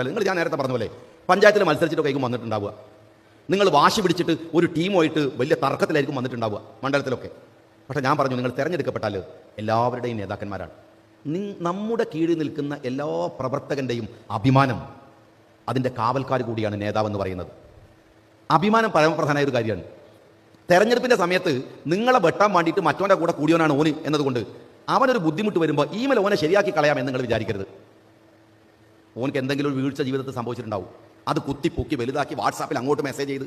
വെച്ചാൽ നിങ്ങൾ ഞാൻ നേരത്തെ പറഞ്ഞ പോലെ പഞ്ചായത്തിൽ മത്സരിച്ചിട്ടൊക്കെ വന്നിട്ടുണ്ടാവുക. നിങ്ങൾ വാശി പിടിച്ചിട്ട് ഒരു ടീമുമായിട്ട് വലിയ തർക്കത്തിലായിരിക്കും വന്നിട്ടുണ്ടാവുക മണ്ഡലത്തിലൊക്കെ. പക്ഷേ ഞാൻ പറഞ്ഞു നിങ്ങൾ തിരഞ്ഞെടുക്കപ്പെട്ടാൽ എല്ലാവരുടെയും നേതാക്കന്മാരാണ്. നമ്മുടെ കീഴിൽ നിൽക്കുന്ന എല്ലാ പ്രവർത്തകന്റെയും അഭിമാനം അതിന്റെ കാവൽക്കാർ കൂടിയാണ് നേതാവെന്ന് പറയുന്നത്. അഭിമാനം പരമപ്രധാനമായ ഒരു കാര്യമാണ്. തെരഞ്ഞെടുപ്പിന്റെ സമയത്ത് നിങ്ങളെ വെട്ടാൻ വേണ്ടിയിട്ട് മറ്റവന്റെ കൂടെ കൂടിയവനാണ് ഓന് എന്നതുകൊണ്ട് അവനൊരു ബുദ്ധിമുട്ട് വരുമ്പോൾ ഈ മേലെ ഓനെ ശരിയാക്കി കളയാമെന്ന് നിങ്ങൾ വിചാരിക്കരുത്. ഓനക്ക് എന്തെങ്കിലും ഒരു വീഴ്ച ജീവിതത്തിൽ സംഭവിച്ചിട്ടുണ്ടാവും. അത് കുത്തി പൊക്കി വലുതാക്കി വാട്സാപ്പിൽ അങ്ങോട്ട് മെസ്സേജ് ചെയ്ത്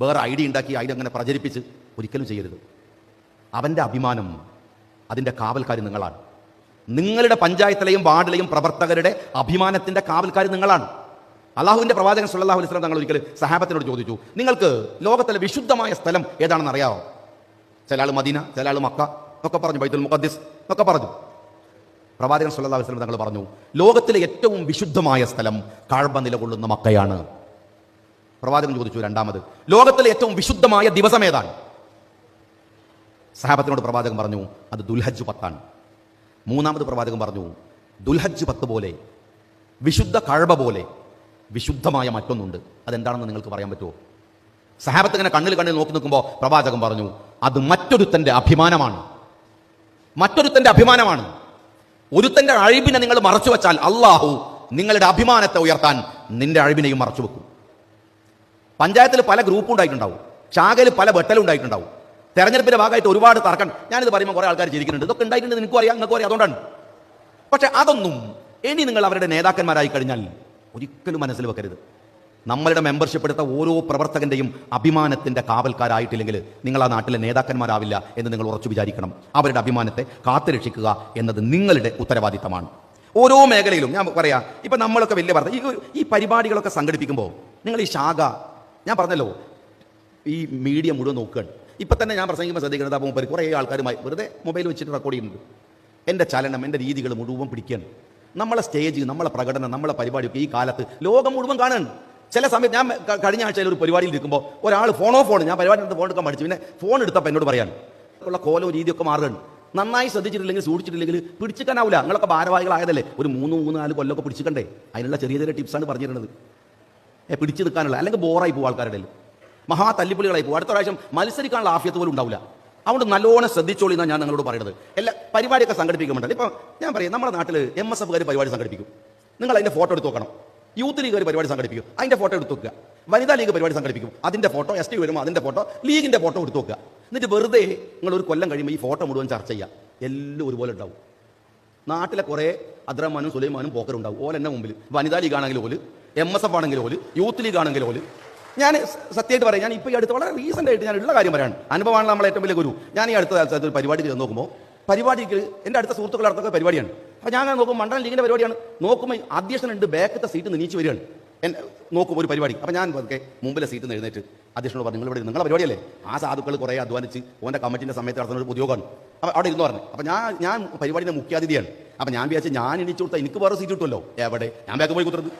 വേറെ ഐ ഡി ഉണ്ടാക്കി അതിൽ അങ്ങനെ പ്രചരിപ്പിച്ച് ഒരിക്കലും ചെയ്യരുത്. അവന്റെ അഭിമാനം അതിന്റെ കാവൽക്കാർ നിങ്ങളാണ്. നിങ്ങളുടെ പഞ്ചായത്തിലെയും വാർഡിലെയും പ്രവർത്തകരുടെ അഭിമാനത്തിന്റെ കാവൽക്കാർ നിങ്ങളാണ്. അള്ളാഹുവിന്റെ പ്രവാചകൻ സല്ലല്ലാഹു അലൈഹി വസല്ലം തങ്ങൾ ഒരിക്കൽ സഹാബത്തിനോട് ചോദിച്ചു നിങ്ങൾക്ക് ലോകത്തിലെ വിശുദ്ധമായ സ്ഥലം ഏതാണെന്ന് അറിയാമോ ചില ആൾ മദീന ചില ആൾ മക്ക എന്നൊക്കെ പറഞ്ഞു ബൈത്തുൽ മുഖദ്ദിസ് എന്നൊക്കെ പറഞ്ഞു. പ്രവാചകൻ സല്ലാ വസ്ലം തങ്ങൾ പറഞ്ഞു ലോകത്തിലെ ഏറ്റവും വിശുദ്ധമായ സ്ഥലം കാഴ്ബ നിലകൊള്ളുന്ന മക്കയാണ്. പ്രവാചകൻ ചോദിച്ചു രണ്ടാമത് ലോകത്തിലെ ഏറ്റവും വിശുദ്ധമായ ദിവസം ഏതാണ്? സഹാബത്തിനോട് പ്രവാചകൻ പറഞ്ഞു അത് ദുൽഹജ് പത്താണ്. മൂന്നാമത് പ്രവാചകൻ പറഞ്ഞു ദുൽഹജ് പത്ത് പോലെ വിശുദ്ധ കഴവ പോലെ വിശുദ്ധമായ മറ്റൊന്നുണ്ട്. അതെന്താണെന്ന് നിങ്ങൾക്ക് പറയാൻ പറ്റുമോ? സഹാബത്ത് ഇങ്ങനെ കണ്ണിൽ കണ്ണിൽ നോക്കി നിൽക്കുമ്പോൾ പ്രവാചകൻ പറഞ്ഞു അത് മറ്റൊരുത്തന്റെ അഭിമാനമാണ്. മറ്റൊരുത്തന്റെ അഭിമാനമാണ്. ഒരുത്തന്റെ അഴിവിനെ നിങ്ങൾ മറച്ചു വെച്ചാൽ അള്ളാഹു നിങ്ങളുടെ അഭിമാനത്തെ ഉയർത്താൻ നിന്റെ അഴിവിനെയും മറച്ചു വെക്കും. പഞ്ചായത്തിൽ പല ഗ്രൂപ്പും ഉണ്ടായിട്ടുണ്ടാവും. ശാഖയിൽ പല വെട്ടലും ഉണ്ടായിട്ടുണ്ടാവും. തെരഞ്ഞെടുപ്പിന്റെ ഭാഗമായിട്ട് ഒരുപാട് തർക്കം. ഞാനിത് പറയുമ്പോൾ കുറേ ആൾക്കാർ ചിരിക്കുന്നുണ്ട്. ഇതൊക്കെ ഉണ്ടായിട്ടുണ്ട്. നിനക്കും അറിയാം. നിങ്ങൾക്കും അറിയാം. അതുകൊണ്ടാണ്. പക്ഷെ അതൊന്നും ഇനി നിങ്ങൾ അവരുടെ നേതാക്കന്മാരായി കഴിഞ്ഞാൽ ഒരിക്കലും മനസ്സിൽ വെക്കരുത്. നമ്മളുടെ മെമ്പർഷിപ്പ് എടുത്ത ഓരോ പ്രവർത്തകന്റെയും അഭിമാനത്തിന്റെ കാവൽക്കാരായിട്ടില്ലെങ്കിൽ നിങ്ങൾ ആ നാട്ടിലെ നേതാക്കന്മാരാവില്ല എന്ന് നിങ്ങൾ ഉറച്ചു വിചാരിക്കണം. അവരുടെ അഭിമാനത്തെ കാത്തുരക്ഷിക്കുക എന്നത് നിങ്ങളുടെ ഉത്തരവാദിത്തമാണ്. ഓരോ മേഖലയിലും ഞാൻ പറയാം ഇപ്പം നമ്മളൊക്കെ വലിയ വാർത്ത ഈ ഈ പരിപാടികളൊക്കെ സംഘടിപ്പിക്കുമ്പോൾ നിങ്ങൾ ഈ ശാഖ ഞാൻ പറഞ്ഞല്ലോ ഈ മീഡിയ മുഴുവൻ നോക്കുകയാണ്. ഇപ്പം തന്നെ ഞാൻ പ്രസംഗിക്കുമ്പോൾ ശ്രദ്ധിക്കുന്നത് അപ്പോൾ മുമ്പ് കുറേ ആൾക്കാരുമായി വെറുതെ മൊബൈൽ വെച്ചിട്ട് റെക്കോർഡ് ചെയ്യുന്നുണ്ട്. എന്റെ ചലനം എന്റെ രീതികൾ മുഴുവൻ പിടിക്കുകയാണ്. നമ്മളെ സ്റ്റേജ് നമ്മളെ പ്രകടനം നമ്മളെ പരിപാടിയൊക്കെ ഈ കാലത്ത് ലോകം മുഴുവൻ കാണുകയാണ് ചില സമയത്ത് ഞാൻ കഴിഞ്ഞ ആഴ്ചയിൽ ഒരു പരിപാടിയിൽ ഇരിക്കുമ്പോൾ ഒരാൾ ഫോണോ ഫോൺ ഞാൻ പരിപാടി ഫോൺ എടുക്കാൻ പഠിച്ചു. പിന്നെ ഫോൺ എടുത്തപ്പോൾ എന്നോട് പറയാൻ ഉള്ള കോലോ രീതിയൊക്കെ മാറുകയാണ് നന്നായി ശ്രദ്ധിച്ചിട്ടില്ലെങ്കിൽ സൂക്ഷിച്ചിട്ടില്ലെങ്കിൽ പിടിച്ചിക്കാനാവില്ല നിങ്ങളൊക്കെ ഭാരവാഹികളായതല്ലേ ഒരു മൂന്ന് മൂന്ന് നാല് കൊല്ലമൊക്കെ പിടിച്ചിക്കണ്ടേ? അതിനുള്ള ചെറിയ ചെറിയ ടിപ്സാണ് പറഞ്ഞിരുന്നത്. ഏ, പിടിച്ചു നിൽക്കാനുള്ള. അല്ലെങ്കിൽ ബോറായി പോകും ആൾക്കാരുടെ മഹാ തല്ലിപ്പൊളികളായി പോകും. അടുത്ത പ്രാവശ്യം മത്സരിക്കാനുള്ള ആഫിയത്ത് പോലും ഉണ്ടാവില്ല അതുകൊണ്ട് നല്ലോണം ശ്രദ്ധിച്ചോളി എന്നാണ് ഞാൻ നിങ്ങളോട് പറയുന്നത്. എല്ലാ പരിപാടിയൊക്കെ സംഘടിപ്പിക്കുന്നുണ്ട്. ഇപ്പം ഞാൻ പറയാം നമ്മുടെ നാട്ടിൽ എം എസ് എഫുകാർ പരിപാടി സംഘടിപ്പിക്കും. നിങ്ങൾ അതിന്റെ ഫോട്ടോ എടുത്ത് നോക്കണം. യൂത്ത് ലീഗ് ഒരു പരിപാടി സംഘടിപ്പിക്കും. അതിന്റെ ഫോട്ടോ എടുത്ത് വെക്കുക. വനിതാ ലീഗ് പരിപാടി സംഘടിപ്പിക്കും. അതിന്റെ ഫോട്ടോ എസ് ടി വരുമ്പോൾ അതിന്റെ ഫോട്ടോ ലീഗിന്റെ ഫോട്ടോ എടുത്ത് വെക്കുക. എന്നിട്ട് വെറുതെ നിങ്ങൾ ഒരു കൊല്ലം കഴിയുമ്പോൾ ഈ ഫോട്ടോ മുഴുവൻ ചർച്ച ചെയ്യുക. എല്ലാം ഒരുപോലെ ഉണ്ടാവും. നാട്ടിലെ കുറേ അദ്രമാനും സുലൈമാനും പോക്കറുണ്ടാവും ഓൽ എന്റെ മുമ്പിൽ വനിതാ ലീഗ് ആണെങ്കിൽ ഓൽ എം എസ് എഫ് ആണെങ്കിൽ ഓൽ യൂത്ത് ലീഗ് ആണെങ്കിൽ ഓൽ. ഞാൻ സത്യമായിട്ട് പറയാം. ഞാൻ ഇപ്പോൾ ഈ അടുത്ത് വളരെ റീസെന്റ് ആയിട്ട് ഞാൻ ഉള്ള കാര്യം പറയാണ്. അനുഭവമാണ് നമ്മളെ ഏറ്റവും വലിയ ഗുരു. ഞാൻ ഈ അടുത്ത ഒരു പരിപാടി ചെയ്ത് നോക്കുമ്പോൾ പരിപാടിക്ക് എന്റെ അടുത്ത സുഹൃത്തുക്കൾ അടുത്തൊക്കെ പരിപാടിയാണ്. അപ്പോൾ ഞാൻ നോക്കും മണ്ഡലം ലീഗിന്റെ പരിപാടിയാണ്. നോക്കുമ്പോൾ അധ്യക്ഷനുണ്ട് ബാക്കത്തെ സീറ്റ് നീച്ച് വരികയാണ്. എൻ നോക്കും ഒരു പരിപാടി. അപ്പോൾ ഞാൻ പതുക്കെ മുമ്പിലെ സീറ്റ് എഴുന്നേറ്റ് അധ്യക്ഷനോട് പറഞ്ഞു ഇവിടെ നിങ്ങളുടെ പരിപാടിയല്ലേ? ആ സാധുക്കൾ കുറേ അധ്വാനിച്ച് ഓന്റെ കമ്മിറ്റിന്റെ സമയത്ത് നടത്തുന്ന ഒരു ഉദ്യോഗമാണ് അപ്പോൾ അവിടെ ഇരുന്ന് പറഞ്ഞു. അപ്പോൾ ഞാൻ ഞാൻ പരിപാടിയുടെ മുഖ്യാതിഥിയാണ്. അപ്പോൾ ഞാൻ വിചാരിച്ചു ഞാൻ എണീച്ചു കൊടുത്താൽ എനിക്ക് വേറെ സീറ്റ് കിട്ടുമല്ലോ. എവിടെ? ഞാൻ ബാക്ക് പോയി കുത്തുന്നത്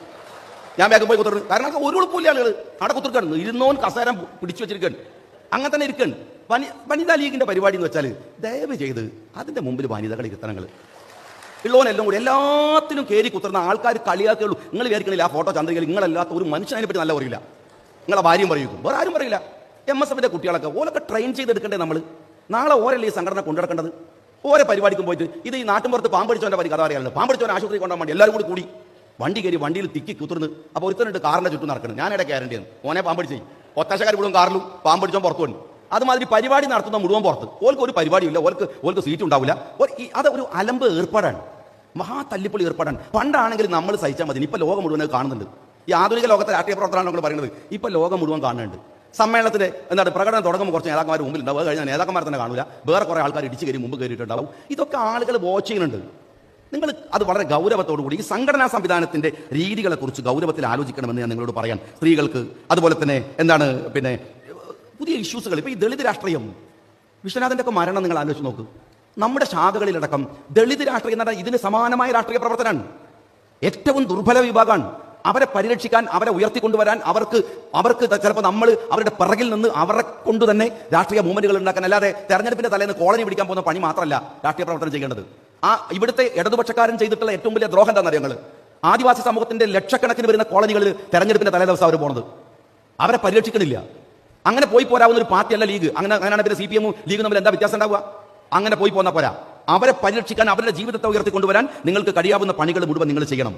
ഞാൻ ബാക്ക് പോയി കുത്തുന്നത് കാരണം ഒരു എളുപ്പമില്ല ആളുകൾ അവിടെ കുത്തിരിക്കാണ്. ഇരുന്നോൻ കസേരം പിടിച്ചു വെച്ചിരിക്കുകയാണ് അങ്ങനെ തന്നെ ഇരിക്കുകയാണ് വനി വനിതാ ലീഗിന്റെ പരിപാടി എന്ന് വെച്ചാൽ ദയവ് ചെയ്ത് അതിന്റെ മുമ്പിൽ വനിതകൾ ഇരുത്തണങ്ങൾ ഉള്ളവനെല്ലാം കൂടി എല്ലാത്തിനും കയറി കുത്തുന്ന ആൾക്കാർ കളിയാക്കുള്ളൂ നിങ്ങൾ വിചാരിക്കണില്ല ആ ഫോട്ടോ ചന്ദ്രികയിൽ നിങ്ങളല്ലാത്ത ഒരു മനുഷ്യനെ പറ്റി നല്ല പറയില്ല നിങ്ങളെ ഭാര്യയും പറയും വേറെ ആരും പറയില്ല. എം എസ് എഫിന്റെ കുട്ടികളൊക്കെ ഓലൊക്കെ ട്രെയിൻ ചെയ്തെടുക്കണ്ടേ നമ്മൾ നാളെ ഓരല്ലേ ഈ സംഘടന കൊണ്ടുനടക്കേണ്ടത്? ഓരോ പരിപാടിക്കും പോയിട്ട് ഇത് ഈ നാട്ടിൻപുറത്ത് പാമ്പടിച്ചവന്റെ പരി കഥ അറിയാമല്ലോ പാമ്പടിച്ചവൻ ആശുപത്രി കൊണ്ടാൻ വേണ്ടി എല്ലാവരും കൂടി കൂടി വണ്ടി കയറി വണ്ടിയിൽ തിക്കി കുത്തിർന്ന് അപ്പോൾ ഒരുത്തനുണ്ട് കാറിന്റെ ചുറ്റും നടക്കുന്നത് ഞാൻ ഇടയ്ക്ക് ഗ്യാരണ്ടിയാണ് ഓനെ പാമ്പടിച്ചേ. ഒത്താശക്കാർ മുഴുവൻ കാറിലും പാമ്പടിച്ചോൻ പുറത്തു വന്നു. അതുമാതിരി പരിപാടി നടത്തുന്ന മുഴുവൻ പുറത്ത്. ഓൾക്ക് ഒരു പരിപാടിയില്ല ഓൾക്ക് ഓൾക്ക് സീറ്റ് ഉണ്ടാവില്ല അത് ഒരു അലമ്പ് ഏർപ്പാടാണ്. മഹാ തല്ലിപ്പൊളി ഏർപ്പാടാണ്. പണ്ടാണെങ്കിൽ നമ്മൾ സഹിച്ചാൽ മതി. ഇപ്പം ലോകം മുഴുവൻ കാണുന്നുണ്ട്. ഈ ആധുനിക ലോകത്തെ രാഷ്ട്രീയ പ്രവർത്തനമാണ് നമ്മൾ പറയുന്നത്. ഇപ്പം ലോകം മുഴുവൻ കാണുന്നുണ്ട്. സമ്മേളനത്തിന് എന്താണ് പ്രകടനം തുടങ്ങുമ്പോൾ കുറച്ച് നേതാക്കന്മാർ മുമ്പിൽ ഉണ്ടാവും. കഴിഞ്ഞാൽ നേതാക്കന്മാർ തന്നെ കാണില്ല വേറെ കുറേ ആൾക്കാർ ഇടിച്ച് കയറി മുമ്പ് കയറിയിട്ടുണ്ടാവും. ഇതൊക്കെ ആളുകൾ വാച്ച് ചെയ്യുന്നുണ്ട്. നിങ്ങൾ അത് വളരെ ഗൗരവത്തോടു കൂടി ഈ സംഘടനാ സംവിധാനത്തിന്റെ രീതികളെക്കുറിച്ച് ഗൗരവത്തിൽ ആലോചിക്കണമെന്ന് ഞാൻ നിങ്ങളോട് പറയാൻ. സ്ത്രീകൾക്ക് അതുപോലെ തന്നെ എന്താണ് പിന്നെ പുതിയ ഇഷ്യൂസുകൾ. ഇപ്പൊ ഈ ദളിത് രാഷ്ട്രീയം വിശ്വനാഥന്റെ ഒക്കെ മരണം നിങ്ങൾ ആലോചിച്ച് നോക്ക്. നമ്മുടെ ശാഖകളിലടക്കം ദളിത് രാഷ്ട്രീയം പറഞ്ഞാൽ ഇതിന് സമാനമായ രാഷ്ട്രീയ പ്രവർത്തനമാണ്. ഏറ്റവും ദുർബല വിഭാഗമാണ്. അവരെ പരിരക്ഷിക്കാൻ അവരെ ഉയർത്തിക്കൊണ്ടുവരാൻ അവർക്ക് അവർക്ക് ചിലപ്പോൾ നമ്മൾ അവരുടെ പിറകിൽ നിന്ന് അവരെ കൊണ്ട് തന്നെ രാഷ്ട്രീയ മൂവ്മെന്റുകൾ ഉണ്ടാക്കാൻ. അല്ലാതെ തെരഞ്ഞെടുപ്പിന്റെ തലേന്ന് കോളനി പിടിക്കാൻ പോകുന്ന പണി മാത്രമല്ല രാഷ്ട്രീയ പ്രവർത്തനം ചെയ്യേണ്ടത്. ആ ഇവിടുത്തെ ഇടതുപക്ഷക്കാരൻ ചെയ്തിട്ടുള്ള ഏറ്റവും വലിയ ദ്രോഹം എന്താണെന്ന് ഞങ്ങൾ ആദിവാസി സമൂഹത്തിന്റെ ലക്ഷക്കണക്കിന് വരുന്ന കോളനികളിൽ തെരഞ്ഞെടുപ്പിന്റെ തലേദിവസം അവർ പോണത്. അവരെ പരിരക്ഷിക്കണില്ല. അങ്ങനെ പോയി പോരാവുന്ന ഒരു പാർട്ടിയല്ല ലീഗ്. അങ്ങനെ അങ്ങനെയാണ് പിന്നെ സി പി എമ്മും ലീഗും തമ്മിൽ എന്താ വ്യത്യാസം ഉണ്ടാവുക? അങ്ങനെ പോയി പോന്ന പോരാ. അവരെ പരിരക്ഷിക്കാൻ അവരുടെ ജീവിതത്തെ ഉയർത്തിക്കൊണ്ടുവരാൻ നിങ്ങൾക്ക് കഴിയാവുന്ന പണികൾ മുഴുവൻ നിങ്ങൾ ചെയ്യണം.